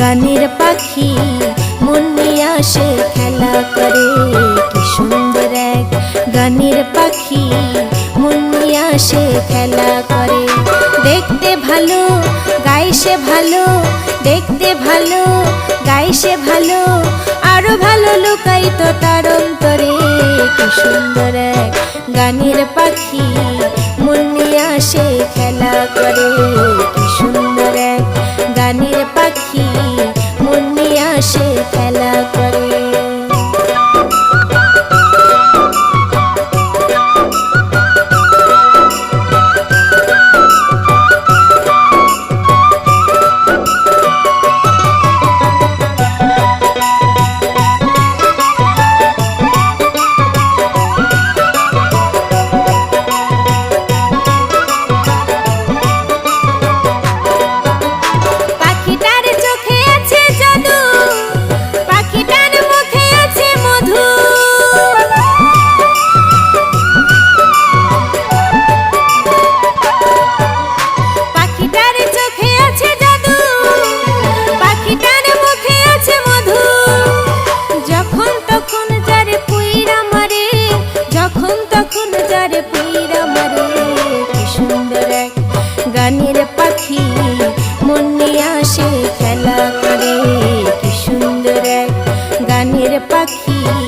গানের পাখি, মন নিয়ে আসে খেলা করে। কি সুন্দর এক গানের পাখি, মন নিয়ে আসে খেলা করে। দেখতে ভালো গাইসে ভালো, দেখতে ভালো গাইসে ভালো, আরও ভালো লুকাই তো তার অন্তরে। কি সুন্দর এক গানের পাখি, মন নিয়ে আসে খেলা করে। কি সুন্দর গানের পাখি।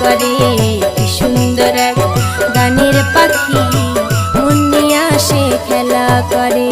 করে কি সুন্দর এক গানের পাখি মুন্নি আসে খেলা করে।